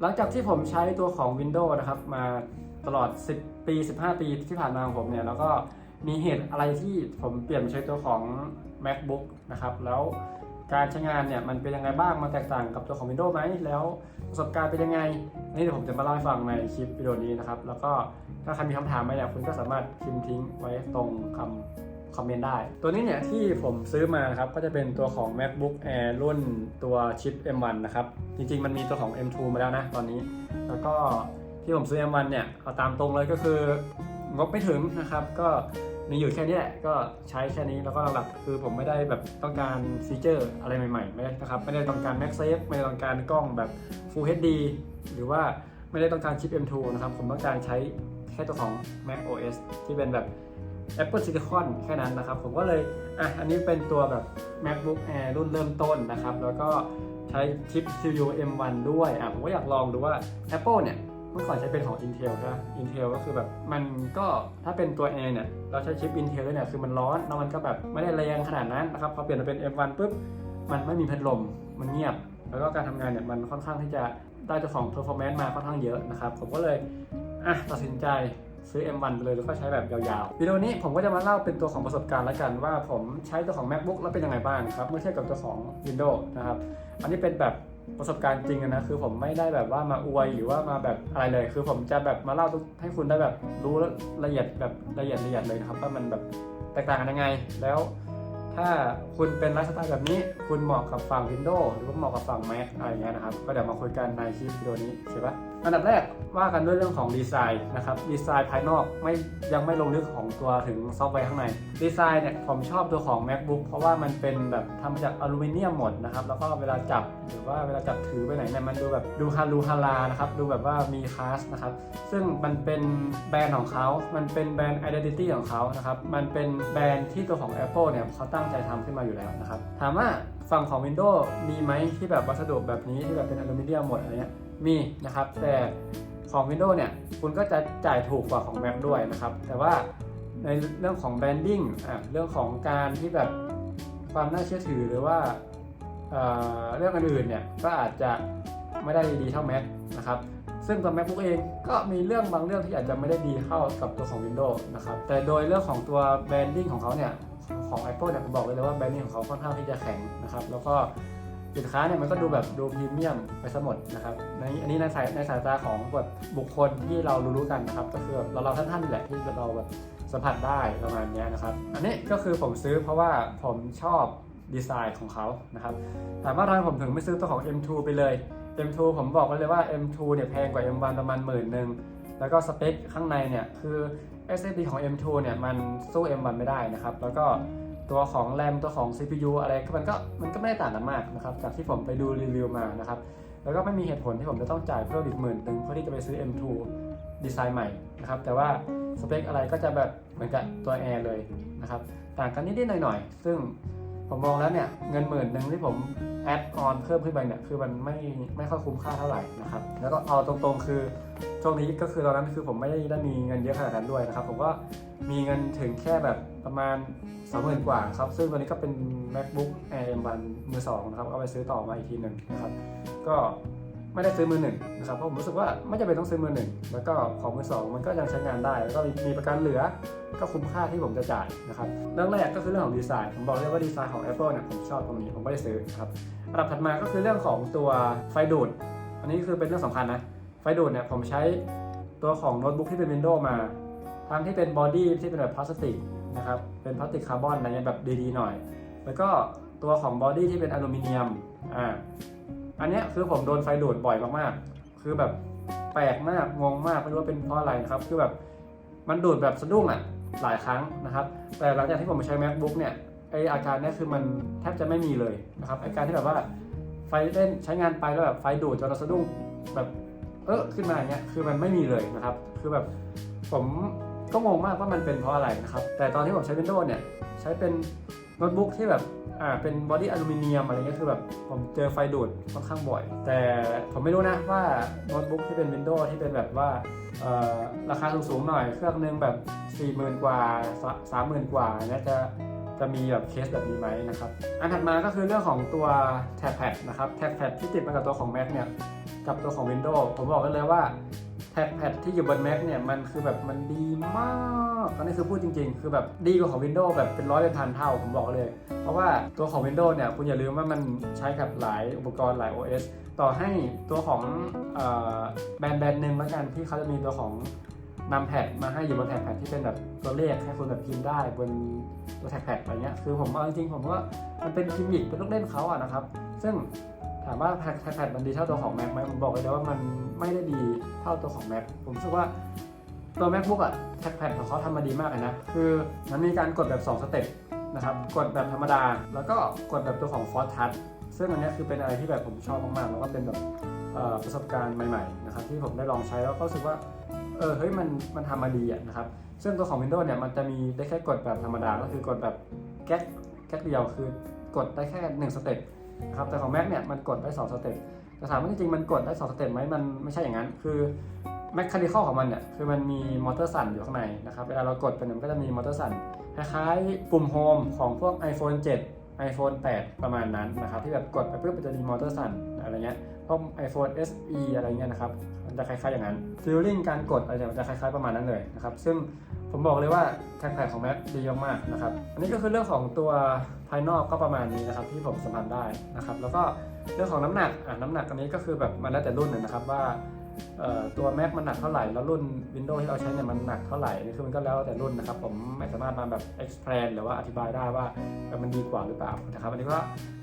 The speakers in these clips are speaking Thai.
หลังจากที่ผมใช้ตัวของ Windows นะครับ มาตลอด 10 ปี 15 ปีที่ผ่านมาของผมเนี่ย แล้วก็มีเหตุอะไรที่ผมเปลี่ยนมาใช้ตัวของ MacBook นะครับ แล้วการใช้งานเนี่ย มันเป็นยังไงบ้าง มันแตกต่างกับตัวของ Windows ไหม แล้วประสบการณ์เป็นยังไงนี่เดี๋ยวผมจะมาเล่าให้ฟังในคลิปวิดีโอนี้นะครับ แล้วก็ถ้าใครมีคำถามไหมเนี่ย คุณก็สามารถพิมพ์ทิ้งไว้ตรงคำ คอมเมนต์ได้ ตัวนี้เนี่ยที่ผมซื้อมานะครับก็จะเป็นตัวของ MacBook Air รุ่นตัวชิป M1 นะครับ จริงๆ มันมีตัวของ M2 มาแล้วนะตอนนี้ แล้วก็ที่ผมซื้อ M1 เนี่ยเอาตามตรงเลยก็คืองบไม่ถึงนะครับ ก็มีอยู่แค่นี้แหละก็ใช้แค่นี้แล้วก็หลักๆคือผมไม่ได้แบบต้องการฟีเจอร์อะไรใหม่ๆไม่ได้นะครับไม่ได้ต้องการ MagSafe ไม่ได้ต้องการกล้องแบบ Full HD หรือว่าไม่ได้ต้องการชิป M2 นะครับ ผมต้องการใช้แค่ตัวของ Mac OS ที่เป็นแบบ Apple Silicon แค่นั้นนะครับ ผมก็เลยอะอันนี้เป็นตัวแบบ MacBook Air รุ่นเริ่มต้นนะครับ แล้วก็ใช้ชิป CPU M1 ด้วยอะผมก็อยากลองดูว่า Apple เนี่ยเมื่อก่อนใช้เป็นของ Intel ใช่ไหม Intel ก็คือแบบมันก็ถ้าเป็นตัว Air เนี่ยเราใช้ชิป Intel ด้วยเนี่ยคือมันร้อนแล้วมันก็แบบไม่ได้แรงขนาดนั้นนะครับพอเปลี่ยนมาเป็น M1 ปุ๊บมันไม่มีพัดลมมันเงียบ แล้วก็การทำงานเนี่ยมันค่อนข้างที่จะได้ตัวของ performance มาค่อนข้างเยอะนะครับ ผมก็เลยอะตัดสินใจ ซื้อ M1 ไปเลยแล้วก็ใช้แบบยาวๆ วิดีโอนี้ผมก็จะมาเล่าเป็นตัวของประสบการณ์แล้วกันว่าผมใช้ตัวของ MacBook แล้วเป็นยังไงบ้างครับเมื่อเทียบกับตัวของ Windows นะครับอันนี้เป็นแบบประสบการณ์จริงนะคือผมไม่ได้แบบว่ามาอวยหรือว่ามาแบบอะไรเลย คือผมจะแบบมาเล่าให้คุณได้แบบรู้ละเอียดแบบละเอียดละเอียดเลยนะครับว่ามันแบบแตกต่างกันยังไง แล้วถ้าคุณเป็นไลฟ์สไตล์แบบนี้ คุณเหมาะกับฝั่ง Windows หรือว่าเหมาะกับฝั่ง Mac อะไรเงี้ยนะครับ ก็เดี๋ยวมาคุยกันในคลิปวิดีโอนี้ใช่ปะ อันดับแรกว่ากันด้วยเรื่องของดีไซน์นะครับดีไซน์ภายนอกไม่ยังไม่ลงลึกของตัวถึงซอฟต์แวร์ข้างในดีไซน์เนี่ยผมชอบตัวของ MacBook เพราะว่ามันเป็นแบบทำมาจากอลูมิเนียมหมดนะครับแล้วก็เวลาจับหรือว่าเวลาจับถือไปไหนเนี่ยมันดูแบบดูฮารูฮารานะครับดูแบบว่ามีคลาสนะครับซึ่งมันเป็นแบรนด์ของเขา มันเป็นแบรนด์ identity ของเขานะครับมันเป็นแบรนด์ที่ตัวของ Apple เนี่ยเขาตั้งใจทำขึ้นมาอยู่แล้วนะครับถามว่าฝั่งของ Windows มีไหมที่แบบวัสดุแบบนี้ที่แบบเป็นอลูมิเนียมหมดอะไรเงี้ย มีนะครับ แต่ของ Windows เนี่ยคุณก็จะจ่ายถูกกว่าของ Mac ด้วยนะครับ แต่ว่าในเรื่องของแบรนดิ้งอะเรื่องของการที่แบบความน่าเชื่อถือหรือว่าเเรื่องอื่นๆเนี่ยก็อาจจะไม่ได้ดีเท่า Mac นะครับซึ่งตัว MacBook เองก็มีเรื่องบางเรื่องที่อาจจะไม่ได้ดีเท่ากับตัวของ Windows นะครับแต่โดยเรื่องของตัวแบรนดิ้งของเขาเนี่ยของ Apple เนี่ยผมบอกเลยว่าแบรนดิ้งของเขาค่อนข้างที่จะแข็งนะครับแล้วก็ สินค้าเนี่ยมันก็ดูแบบดูพรีเมียมไปซะหมดนะครับในอันนี้ในสายในสายตาของแบบบุคคลที่เรารู้ๆกันนะครับก็คือแบบเราเราท่านๆแหละที่เราแบบสัมผัสได้ประมาณนี้นะครับ อันนี้ก็คือผมซื้อเพราะว่าผมชอบดีไซน์ของเขานะครับถามว่าทำไมผมถึงไม่ซื้อตัวของ M2 ไปเลย M2 ผมบอกไว้เลยว่า M2 เนี่ยแพงกว่า M1 ประมาณหมื่นหนึ่งแล้วก็สเปคข้างในเนี่ยคือ SSD ของ M2 เนี่ยมันสู้ M1 ไม่ได้นะครับ แล้วก็ ตัวของแรมตัวของ CPU อะไรก็มันก็มันก็ไม่ได้ต่างกันมากนะครับจากที่ผมไปดูรีวิวมานะครับแล้วก็ไม่มีเหตุผลที่ผมจะต้องจ่ายเพิ่มอีกหมื่นหนึ่งเพื่อที่จะไปซื้อ M2 ดีไซน์ใหม่นะครับแต่ว่าสเปคอะไรก็จะแบบเหมือนกับตัว Air เลยนะครับต่างกันนิดๆหน่อยๆ ซึ่ง ผมมองแล้วเนี่ยเงินหมื่นหนึ่งที่ผมแอดออนเพิ่มขึ้นไปเนี่ยคือมันไม่ไม่ค่อยคุ้มค่าเท่าไหร่นะครับแล้วก็เอาตรงๆคือช่วงนี้ก็คือตอนนั้นคือผมไม่ได้ได้มีเงินเยอะขนาดนั้นด้วยนะครับผมก็มีเงินถึงแค่แบบประมาณ20,000กว่าครับซึ่งตันนี้ก็เป็น MacBook Air M1 มือสองนะครับเอาไปซื้อต่อมาอีกทีหนึ่งนะครับก็ ไม่ได้ซื้อมือหนึ่งนะครับเพราะผมรู้สึกว่าไม่จำเป็นต้องซื้อมือหนึ่งแล้วก็ของมือสองมันก็ยังใช้งานได้ แล้วก็มีประกันเหลือก็คุ้มค่าที่ผมจะจ่ายนะครับเรื่องแรกก็คือเรื่องของดีไซน์ผมบอกเลยว่าดีไซน์ของ Apple เนี่ยผมชอบตรงนี้ผมไม่ได้ซื้อนะครับอันดับถัดมาก็คือเรื่องของตัวไฟดูด อันนี้คือเป็นเรื่องสำคัญนะไฟดูดเนี่ยผมใช้ตัวของโน้ตบุ๊กที่เป็น Windows มาทั้งที่เป็นบอดี้ที่เป็นแบบพลาสติกนะครับเป็นพลาสติกคาร์บอนอะไรเงี้ยแบบดีๆหน่อย แล้วก็ตัวของบอดี้ที่เป็นอลูมิเนียมอ่า อันนี้คือผมโดนไฟดูดบ่อยมากๆ คือแบบแปลกมากงงมากไม่รู้ว่าเป็นเพราะอะไรนะครับ คือแบบมันดูดแบบสะดุ้งอะหลายครั้งนะครับ แต่หลังจากที่ผมใช้ macbook เนี่ยไออาการนี้คือมันแทบจะไม่มีเลยนะครับไอการที่แบบว่าไฟเล่นใช้งานไปแล้วแบบไฟดูดจนเราสะดุ้งแบบเออขึ้นมาอย่างเงี้ยคือมันไม่มีเลยนะครับ คือแบบผมก็งงมากว่ามันเป็นเพราะอะไรนะครับ แต่ตอนที่ผมใช้ Windows เนี่ยใช้เป็น โน้ตบุ๊กที่แบบอ่าเป็นบอดี้อลูมิเนียมอะไรเงี้ยคือแบบผมเจอไฟดูดค่อนข้างบ่อย แต่ผมไม่รู้นะว่าโน้ตบุ๊กที่เป็น Windows ที่เป็นแบบว่าเอ่อราคาสูงๆหน่อย เครื่องนึงแบบ 40,000 กว่า 30,000 กว่าเนี่ยจะจะมีแบบเคสแบบนี้ไหมนะครับ อันถัดมาก็คือเรื่องของตัวแท็บแพดนะครับแท็บแพดที่ติดมากับตัวของ Mac เนี่ยกับตัวของ Windows ผมบอกกันเลยว่า ท็กแพดที่อยู่บน Mac เนี่ยมันคือแบบมันดีมากอันนี้คือพูดจริงๆ คือแบบดีกว่าของ Windows แบบเป็นร้อยเป็นพันเท่าผมบอกเลย เพราะว่าตัวของ Windows เนี่ยคุณอย่าลืมว่ามันใช้กับหลายอุปกรณ์หลาย OS ต่อให้ตัวของแบรนด์แบรนด์หนึ่งแล้วกันที่เขาจะมีตัวของนำแพดมาให้อยู่บนแท็กแพดที่เป็นแบบตัวเลขให้คุณแบบพิมพ์ได้บนตัวแท็กแพดอะไรเงี้ยคือผมเอาจริงๆผมว่ามันเป็นกิมมิคเป็นลูกเล่นเขาอะนะครับ ซึ่งถามว่าแท็กแพดมันดีเท่าตัวของ Mac ไหมผมบอกเลยว่ามัน ไม่ได้ดีเท่าตัวของ Mac ผมรู้สึกว่าตัว MacBook อะแท็กแพดของเขาทำมาดีมากเลยนะ คือมันมีการกดแบบ 2 สเต็ปนะครับ กดแบบธรรมดา แล้วก็กดแบบตัวของ Force Touch ซึ่งอันนี้คือเป็นอะไรที่แบบผมชอบมากๆ แล้วก็เป็นแบบประสบการณ์ใหม่ๆนะครับที่ผมได้ลองใช้แล้วก็รู้สึกว่าเออเฮ้ยมันมันทำมาดีอะนะครับซึ่งตัวของ Windows เนี่ยมันจะมีได้แค่กดแบบธรรมดา ก็คือกดแบบแก๊กแก๊กเดียวคือกดได้แค่ 1 สเต็ปนะครับแต่ของ Mac เนี่ยมันกดได้ 2 สเต็ป แต่ถามว่าจริงๆมันกดได้สองสเต็ปไหมมันไม่ใช่อย่างนั้น คือแมคคานิคอลของมันเนี่ยคือมันมีมอเตอร์สั่นอยู่ข้างในนะครับเวลาเรากดไปมันก็จะมีมอเตอร์สั่นคล้ายๆปุ่มโฮมของพวก iPhone 7 iPhone 8 ประมาณนั้นนะครับที่แบบกดไปปุ๊บมันจะมีมอเตอร์สั่น อะไรเงี้ยพวก iPhone SE อะไรเงี้ยนะครับ มันจะคล้ายๆอย่างนั้นฟีลลิ่งการกดอะไรเนี่ยมันจะคล้ายๆประมาณนั้นเลยนะครับ ซึ่งผมบอกเลยว่าแท็กแพดของ Mac ดีมากๆนะครับ อันนี้ก็คือเรื่องของตัวภายนอกก็ประมาณนี้นะครับ ที่ผมสัมผัสได้นะครับ แล้วก็เรื่องของน้ำหนักอะน้ำหนักอันนี้ก็คือแบบมันแล้วแต่รุ่นนะครับว่า ตัว Mac มันหนักเท่าไหร่ แล้วรุ่น Windows ที่เราใช้เนี่ยมันหนักเท่าไหร่นี่คือมันก็แล้วแต่รุ่นนะครับ ผมไม่สามารถมาแบบ explain หรือว่าอธิบายได้ว่ามันดีกว่าหรือเปล่านะครับอันนี้ก็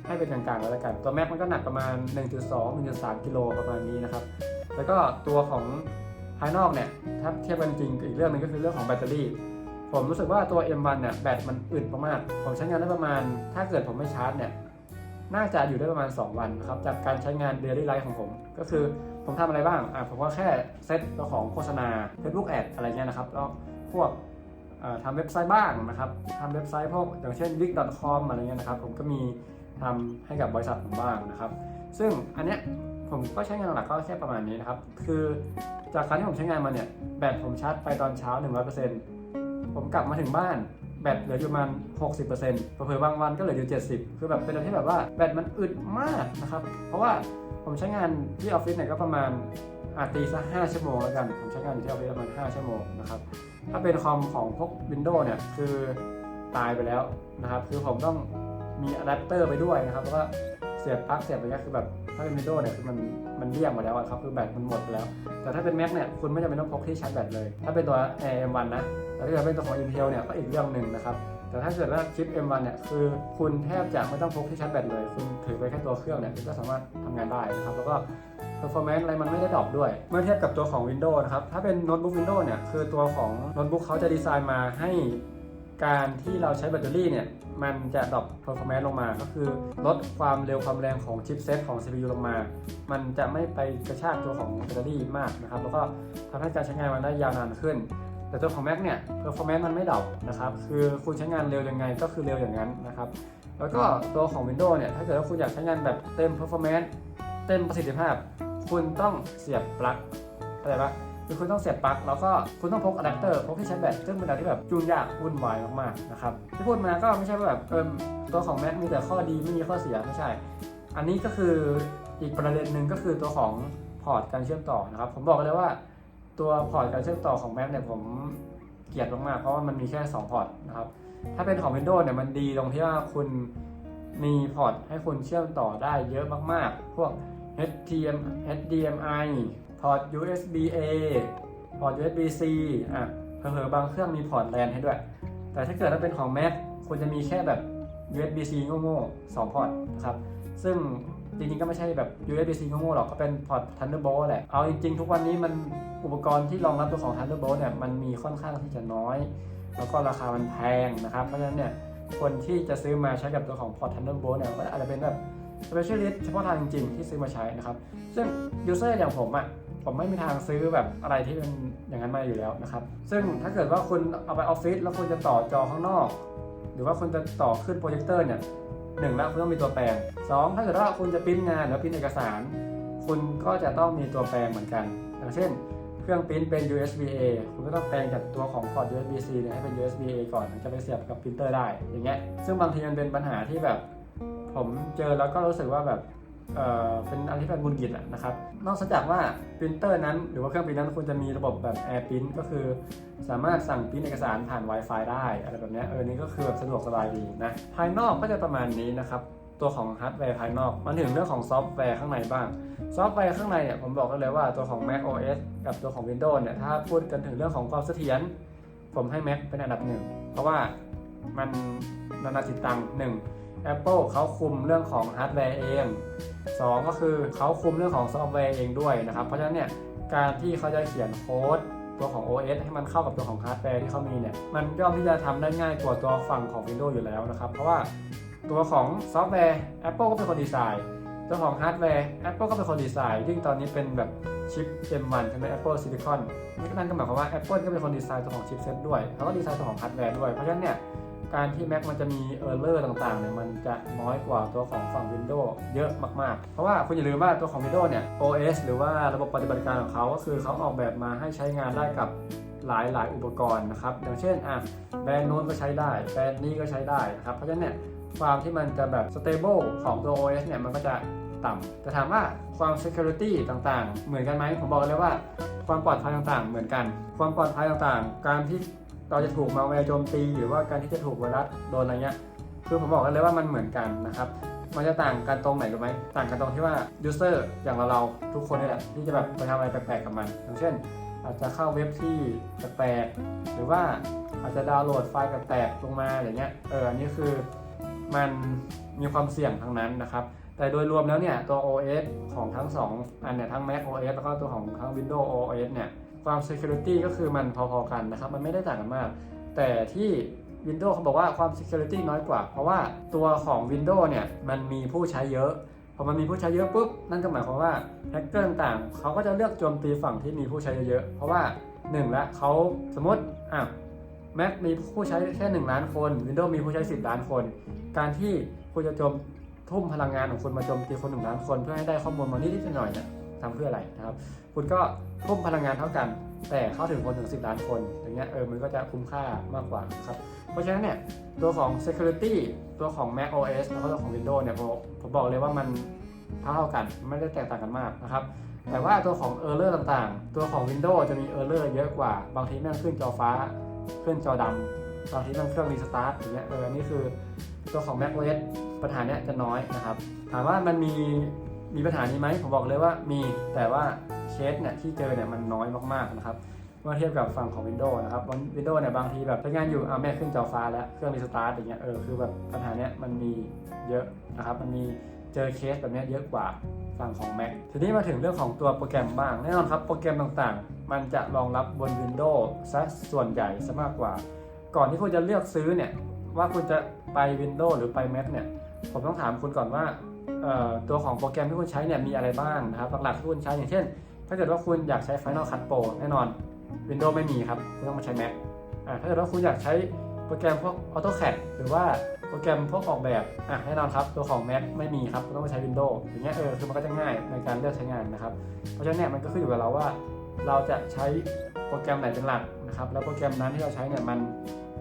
ให้เป็นกลางๆแล้วกัน ตัว Mac มันก็หนักประมาณ 1.2 1.3กิโลประมาณนี้นะครับ แล้วก็ตัวของภายนอกเนี่ยถ้าเทียบกันจริงอีกเรื่องหนึงก็คือเรื่องของแบตเตอรี่ ผมรู้สึกว่าตัว M1 เนี่ยแบตมันอึดมากๆผมใช้งานได้ประมาณ ถ้าเกิดผมไม่ชาร์จเนี่ยน่าจะอยู่ได้ประมาณ 2 วันนะครับจากการใช้งาน daily life ของผมก็คือ ผมทำอะไรบ้างอะผมก็แค่เซตตัวของโฆษณา Facebook Ad อะไรเงี้ยนะครับ แล้วพวกทำเว็บไซต์บ้างนะครับทำเว็บไซต์พวกอย่างเช่น wix.com อะไรเงี้ยนะครับ ผมก็มีทำให้กับบริษัทผมบ้างนะครับ ซึ่งอันเนี้ยผมก็ใช้งานหลักก็แค่ประมาณนี้นะครับ คือจากการที่ผมใช้งานมาเนี่ย แบตผมชาร์จไปตอนเช้า 100%ผมกลับมาถึงบ้านแบตเหลืออยู่ประมาณ 60%เผลอบางวันก็เหลืออยู่ 70 คือแบบเป็นอะไรที่แบบว่าแบตมันอึดมากนะครับ เพราะว่า ผมใช้งานที่ออฟฟิศเนี่ยก็ประมาณอาตีสัก5ชั่วโมงแล้วกัน ผมใช้งานอยู่ที่ออฟฟิศประมาณ5ชั่วโมงนะครับ ถ้าเป็นคอมของพวก Windows เนี่ยคือตายไปแล้วนะครับ คือผมต้องมีอะแดปเตอร์ไปด้วยนะครับ แล้วก็เสียบปลั๊กเสียบอะไรเงี้ยคือแบบถ้าเป็น Windows เนี่ยคือมันมันเลี่ยงหมดแล้วครับ คือแบตมันหมดแล้ว แต่ถ้าเป็น Mac เนี่ยคุณไม่จำเป็นต้องพกที่ชาร์จแบตเลย ถ้าเป็นตัว Air M1 นะ แต่ถ้าเกิดเป็นตัวของ Intel เนี่ยก็อีกเรื่องหนึ่งนะครับ แต่ถ้าเกิดว่าชิป M1 เนี่ยคือคุณแทบจะไม่ต้องพกที่ชาร์จแบตเลย คุณถือไปแค่ตัวเครื่องเนี่ยคุณก็สามารถทำงานได้นะครับแล้วก็ performance อะไรมันไม่ได้ดรอปด้วย เมื่อเทียบกับตัวของ Windows นะครับ ถ้าเป็นโน้ตบุ๊ก Windows เนี่ยคือตัวของโน้ตบุ๊กเขาจะดีไซน์มาให้การที่เราใช้แบตเตอรี่เนี่ยมันจะดรอป performance ลงมา ก็คือลดความเร็วความแรงของชิปเซตของ CPU ลงมา มันจะไม่ไปกระชากตัวของแบตเตอรี่มากนะครับ แล้วก็ทำให้การใช้งานมันได้ยาวนานขึ้น แต่ตัวของ Mac เนี่ย performance มันไม่ดรอปนะครับ คือคุณใช้งานเร็วยังไงก็คือเร็วอย่างนั้นนะครับ แล้วก็ตัวของ Windows เนี่ย ถ้าเกิดว่าคุณอยากใช้งานแบบเต็ม performance เต็มประสิทธิภาพ คุณต้องเสียบปลั๊กเข้าใจปะคือคุณต้องเสียบปลั๊กแล้วก็คุณต้องพกอะแดปเตอร์พกที่ชาร์จแบตซึ่งเป็นอะไรที่แบบยุ่งยากวุ่นวายมากๆนะครับที่พูดมาก็ไม่ใช่ว่าแบบเออตัวของ Mac มีแต่ข้อดีไม่มีข้อเสียไม่ใช่ อันนี้ก็คืออีกประเด็นหนึ่งก็คือตัวของพอร์ตการเชื่อมต่อนะครับ ผมบอกเลยว่า ตัวพอร์ตการเชื่อมต่อของ Mac เนี่ยผมเกลียดมากๆเพราะว่ามันมีแค่ 2 พอร์ตนะครับ ถ้าเป็นของ Windows เนี่ยมันดีตรงที่ว่าคุณมีพอร์ตให้คุณเชื่อมต่อได้เยอะมากๆ พวก HDM HDMI พอร์ต USB A พอร์ต USB C อะเผลอๆบางเครื่องมีพอร์ต LAN ให้ด้วย แต่ถ้าเกิดถ้าเป็นของ Mac คุณจะมีแค่แบบ USB C โง่ๆ2พอร์ตนะครับ ซึ่ง จริงๆก็ไม่ใช่แบบ USB-C โง่ๆหรอกก็เป็นพอร์ต Thunderbolt แหละ เอาจริงๆ ทุกวันนี้มันอุปกรณ์ที่รองรับตัวของ Thunderbolt เนี่ยมันมีค่อนข้างที่จะน้อย แล้วก็ราคามันแพงนะครับ เพราะฉะนั้นเนี่ยคนที่จะซื้อมาใช้กับตัวของพอร์ต Thunderbolt เนี่ยก็อาจจะเป็นแบบ specialist เฉพาะทางจริงๆที่ซื้อมาใช้นะครับ ซึ่ง user อย่างผมอะ่ะผมไม่มีทางซื้อแบบอะไรที่เป็นอย่างนั้นมาอยู่แล้วนะครับ ซึ่งถ้าเกิดว่าคุณเอาไปออฟฟิศแล้วคุณจะต่อจอข้างนอก หรือว่าคุณจะต่อขึ้นโปรเจคเตอร์เนี่ย หนึ่งละคุณต้องมีตัวแปลงสองถ้าเกิดว่าคุณจะพิมพ์งานหรือพิมพ์เอกสาร คุณก็จะต้องมีตัวแปลงเหมือนกัน อย่างเช่น เครื่องพิมพ์เป็น USB A คุณก็ต้องแปลงจากตัวของพอร์ต USB C เนี่ยให้เป็น USB A ก่อนถึงจะไปเสียบกับพิมพ์เตอร์ได้อย่างเงี้ยซึ่งบางทีมันเป็นปัญหาที่แบบ ผมเจอแล้วก็รู้สึกว่าแบบ เอ่อเป็นอะไรที่เป็นบุญกิจอะนะครับ นอกจากว่าปรินเตอร์นั้น หรือว่าเครื่องปรินนั้นควรจะมีระบบแบบ Air Print ก็คือ สามารถสั่งปริ้นเอกสารผ่าน Wi-Fi ได้อะไรแบบนี้เออนี่ก็คือแบบสะดวกสบายดีนะ ภายนอกก็จะประมาณนี้นะครับตัวของฮาร์ดแวร์ภายนอกมาถึงเรื่องของซอฟต์แวร์ข้างในบ้าง ซอฟต์แวร์ข้างในเนี่ยผมบอกได้เลยว่าตัวของ Mac OS กับตัวของ Windows เนี่ยถ้าพูดกันถึงเรื่องของความเสถียรผมให้ Mac เป็นอันดับหนึ่งเพราะว่ามันนานาจิตตังหนึ่ง Apple เขาคุมเรื่องของฮาร์ดแวร์เอง 2 ก็คือเขาคุมเรื่องของซอฟต์แวร์เองด้วยนะครับ เพราะฉะนั้นเนี่ยการที่เขาจะเขียนโค้ดตัวของ OS ให้มันเข้ากับตัวของฮาร์ดแวร์ที่เขามีเนี่ยมันย่อมที่จะทำได้ง่ายกว่าตัวฝั่งของ Windows อยู่แล้วนะครับ เพราะว่าตัวของซอฟต์แวร์ Apple ก็เป็นคนดีไซน์ตัวของฮาร์ดแวร์ Apple ก็เป็นคนดีไซน์ยิ่งตอนนี้เป็นแบบชิป M1 ใช่ไหม Apple Silicon นั่นก็หมายความว่า Apple ก็เป็นคนดีไซน์ตัวของชิปเซตด้วยเขาก็ดีไซน์ตัวของฮาร์ดแวร์ด้วยเพราะฉะนั้นเนี่ย การที่ Mac มันจะมีเออร์เลอร์ต่างๆเนี่ยมันจะน้อยกว่าตัวของฝั่ง Windows เยอะมากๆ เพราะว่าคุณอย่าลืมว่าตัวของ Windows เนี่ย OS หรือว่าระบบปฏิบัติการของเขาก็คือเขาออกแบบมาให้ใช้งานได้กับหลายหลายๆอุปกรณ์นะครับอย่างเช่นอะแบรนด์โน้นก็ใช้ได้แบรนด์นี้ก็ใช้ได้นะครับเพราะฉะนั้นเนี่ยความที่มันจะแบบ stable ของตัว OS เนี่ยมันก็จะต่ำแต่ถามว่าความ security ต่างๆ เหมือนกันไหมผมบอกเลยว่าความปลอดภัยต่างๆ เหมือนกัน ความปลอดภัยต่างๆ การที่ เราจะถูกมาแวร์โจมตี หรือว่าการที่จะถูกไวรัสโดนอะไรเงี้ยคือผมบอกกันเลยว่ามันเหมือนกันนะครับมันจะต่างกันตรงไหนรู้ไหมต่างกันตรงที่ว่า user อย่างเราเราทุกคนนี่แหละที่จะแบบไปทำอะไรแปลกๆกับมัน อย่างเช่น อาจจะเข้าเว็บที่แปลกๆหรือว่าอาจจะดาวน์โหลดไฟล์แปลกๆลงมาอะไรเงี้ยเอออันนี้คือมันมีความเสี่ยงทั้งนั้นนะครับแต่โดยรวมแล้วเนี่ยตัว OS ของทั้ง 2 อันเนี่ยทั้ง Mac OS แล้วก็ตัวของทั้ง Windows OS เนี่ย ความ Security ก็คือมันพอๆกันนะครับ มันไม่ได้ต่างกันมาก แต่ที่ Windows เขาบอกว่าความ Security น้อยกว่า เพราะว่าตัวของ Windows เนี่ยมันมีผู้ใช้เยอะพอมันมีผู้ใช้เยอะปุ๊บนั่นก็หมายความว่าแฮกเกอร์ต่างๆเขาก็จะเลือกโจมตีฝั่งที่มีผู้ใช้เยอะๆเพราะว่าหนึ่งละเขาสมมติอะ Mac มีผู้ใช้แค่ 1 ล้านคน Windows มีผู้ใช้ 10 ล้านคน การที่คุณจะโจมทุ่มพลังงานของคุณมาโจมตีคนหนึ่งล้านคน เพื่อให้ได้ข้อมูลมานิดๆหน่อยๆเนี่ย ทำเพื่ออะไรนะครับ คุณก็ทุ่มพลังงานเท่ากัน แต่เข้าถึงคนถึง 10 ล้านคน อย่างเงี้ยเออมันก็จะคุ้มค่ามากกว่าครับ เพราะฉะนั้นเนี่ยตัวของ security ตัวของ Mac OS แล้วก็ตัวของ Windows เนี่ยผมผมบอกเลยว่ามันเท่ากันไม่ได้แตกต่างกันมากนะครับแต่ว่าตัวของ Error ต่างๆ ตัวของ Windows จะมี Error เยอะกว่า บางทีแม่งขึ้นจอฟ้าขึ้นจอดำบางทีแม่งเครื่องรีสตาร์ทอย่างเงี้ยเออนี่คือตัวของ Mac OS ปัญหาเนี้ยจะน้อยนะครับ ถามว่ามันมี มีปัญหานี้ไหมผมบอกเลยว่ามีแต่ว่าเคสเนี่ยที่เจอเนี่ยมันน้อยมากๆนะครับเมื่อเทียบกับฝั่งของ Windows นะครับ Windows เนี่ยบางทีแบบใช้งานอยู่อ่าแม่ขึ้นจอฟ้าแล้วเครื่องรีสตาร์ทอย่างเงี้ยเออคือแบบปัญหาเนี้ยมันมีเยอะนะครับ มันมีเจอเคสแบบเนี้ยเยอะกว่าฝั่งของ Mac ทีนี้มาถึงเรื่องของตัวโปรแกรมบ้าง แน่นอนครับโปรแกรมต่างๆ มันจะรองรับบน Windows ซะส่วนใหญ่ซะมากกว่า ก่อนที่คุณจะเลือกซื้อเนี่ยว่าคุณจะไป Windows หรือไป Mac เนี่ยผมต้องถามคุณก่อนว่า ตัวของโปรแกรมที่คุณใช้เนี่ยมีอะไรบ้างนะครับหลักๆที่คุณใช้อย่างเช่น ถ้าเกิดว่าคุณอยากใช้ Final Cut Pro แน่นอน Windows ไม่มีครับคุณต้องมาใช้ Mac ถ้าเกิดว่าคุณอยากใช้โปรแกรมพวก AutoCAD หรือว่าโปรแกรมพวกออกแบบอะแน่นอนครับ ตัวของ Mac ไม่มีครับคุณต้องมาใช้ Windows อย่างเงี้ยเออคือมันก็จะง่ายในการเลือกใช้งานนะครับ เพราะฉะนั้นเนี่ยมันก็ขึ้นอยู่กับเราว่า เราจะใช้โปรแกรมไหนเป็นหลักนะครับแล้วโปรแกรมนั้นที่เราใช้เนี่ยมัน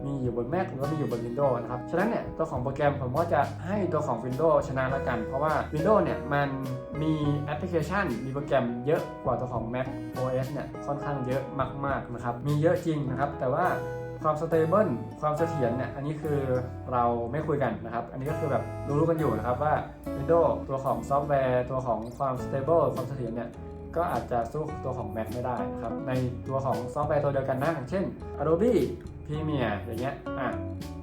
มีอยู่บน Mac หรือว่ามีอยู่บน Windows นะครับ ฉะนั้นเนี่ยตัวของโปรแกรมผมก็จะให้ตัวของ Windows ชนะละกัน เพราะว่า Windows เนี่ยมันมีแอปพลิเคชัน มีโปรแกรมเยอะกว่าตัวของ Mac OS เนี่ยค่อนข้างเยอะมากๆนะครับ มีเยอะจริงนะครับ แต่ว่าความสเตเบิลความเสถียรเนี่ย อันนี้คือเราไม่คุยกันนะครับ อันนี้ก็คือแบบรู้ๆกันอยู่นะครับว่า Windows ตัวของซอฟต์แวร์ ตัวของความสเตเบิลความเสถียรเนี่ยก็อาจจะสู้ตัวของ Mac ไม่ได้นะครับ ในตัวของซอฟต์แวร์ตัวเดียวกันนะอย่างเช่น Adobe Premiere อย่างเงี้ยอะ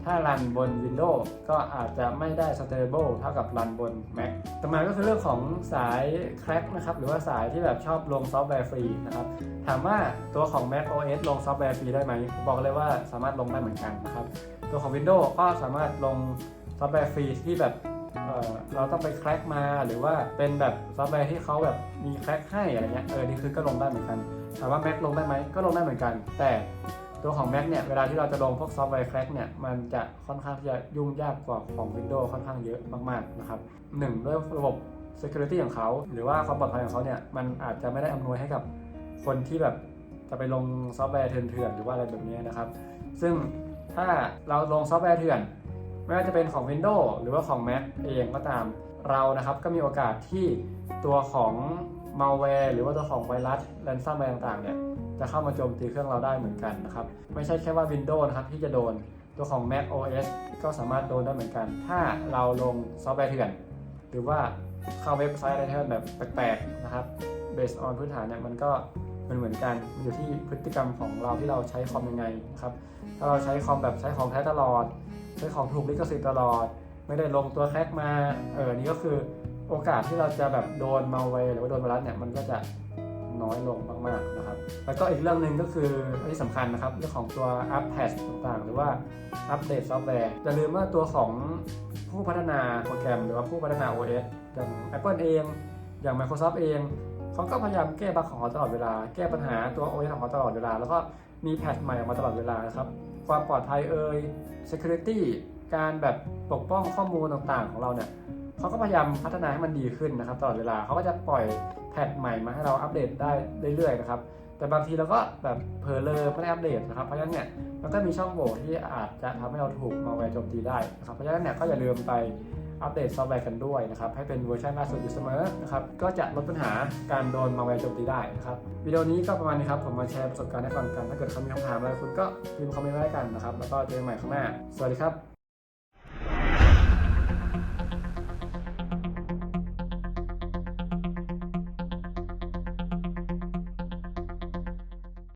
ถ้ารันบน Windows ก็อาจจะไม่ได้ stable เท่ากับรันบน Mac ต่อมาก็คือเรื่องของสาย crack นะครับ หรือว่าสายที่แบบชอบลงซอฟต์แวร์ฟรีนะครับ ถามว่าตัวของ Mac OS ลงซอฟต์แวร์ฟรีได้ไหมบอกเลยว่าสามารถลงได้เหมือนกันนะครับ ตัวของ Windows ก็สามารถลงซอฟต์แวร์ฟรีที่แบบเเราต้องไปแคร็กมาหรือว่าเป็นแบบซอฟต์แวร์ที่เขาแบบมีแคร็กให้อะไรเงี้ยเออนี่คือก็ลงได้เหมือนกันถามว่า Mac ลงได้ไหมก็ลงได้เหมือนกัน แต่ ตัวของ Mac เนี่ยเวลาที่เราจะลงพวกซอฟต์แวร์แคร็กเนี่ยมันจะค่อนข้างที่จะยุ่งยากกว่าของ Windows ค่อนข้างเยอะมากๆนะครับหนึ่งด้วยระบบ Security ของเขา หรือว่าความปลอดภัยของเขาเนี่ยมันอาจจะไม่ได้อำนวยให้กับคนที่แบบจะไปลงซอฟต์แวร์เถื่อนๆหรือว่าอะไรแบบนี้นะครับ ซึ่งถ้าเราลงซอฟต์แวร์เถื่อนไม่ว่าจะเป็นของ Windows หรือว่าของ Mac เองก็ตามเรานะครับก็มีโอกาสที่ตัวของ มา l w a r e หรือว่าตัวของไวรัสแรนซัมแวร์ต่างๆเนี่ยจะเข้ามาโจมตีเครื่องเราได้เหมือนกันนะครับ ไม่ใช่แค่ว่า Windows นะครับที่จะโดนตัวของ Mac OS ก็สามารถโดนได้เหมือนกัน ถ้าเราลงซอฟต์แวร์เถื่อนหรือว่าเข้าเว็บไซต์อะไรที่มันแบบแปลกๆนะครับ based on พื้นฐานเนี่ยมันก็มันเหมือนกัน มันอยู่ที่พฤติกรรมของเราที่เราใช้คอมยังไงนะครับ ถ้าเราใช้คอมแบบใช้ของแท้ตลอด ใช้ของถูกลิขสิทธิ์ตลอด ไม่ได้ลงตัวแคร็กมา เออนี่ก็คือ โอกาสที่เราจะแบบโดนมาเวหรือว่าโดนไวรัสเนี่ยมันก็จะน้อยลงมากๆนะครับ แล้วก็อีกเรื่องหนึ่งก็คืออันที่สำคัญนะครับ เรื่องของตัวอัปเดตต่างๆ หรือว่าอัปเดตซอฟต์แวร์อย่าลืมว่าตัวของผู้พัฒนาโปรแกรม หรือว่าผู้พัฒนา OS อย่าง Apple เอง อย่าง Microsoft เองเขาก็พยายามแก้บั๊กของเขาตลอดเวลา แก้ปัญหาตัว OS ของเขาตลอดเวลา แล้วก็มีแพทใหม่ออกมาตลอดเวลานะครับ ความปลอดภัยเอ่ย security การแบบปกป้องข้อมูลต่างๆของเราเนี่ย เขาก็พยายามพัฒนาให้มันดีขึ้นนะครับตลอดเวลาเขาก็จะปล่อยแพทใหม่มาให้เราอัปเดตได้เรื่อยๆนะครับแต่บางทีเราก็แบบเพลเลอไม่ได้อัปเดตนะครับเพราะฉะนั้นเนี่ยมันก็มีช่องโหว่ที่อาจจะทำให้เราถูกมาแวร์โจมตีได้นะครับเพราะฉะนั้นเนี่ยก็อย่าลืมไปอัปเดตซอฟต์แวร์กันด้วยนะครับให้เป็นเวอร์ชันล่าสุดอยู่เสมอนะครับก็จะลดปัญหาการโดนมาแวร์โจมตีได้นะครับวิดีโอนี้ก็ประมาณนี้ครับผมมาแชร์ประสบการณ์ให้ฟังกันถ้าเกิดใครมีคำถามอะไรคุณก็พิมพ์คอมเมนต์ไว้กันนะครับแล้วก็เจอกันใหม่ข้างหน้า สวัสดีครับ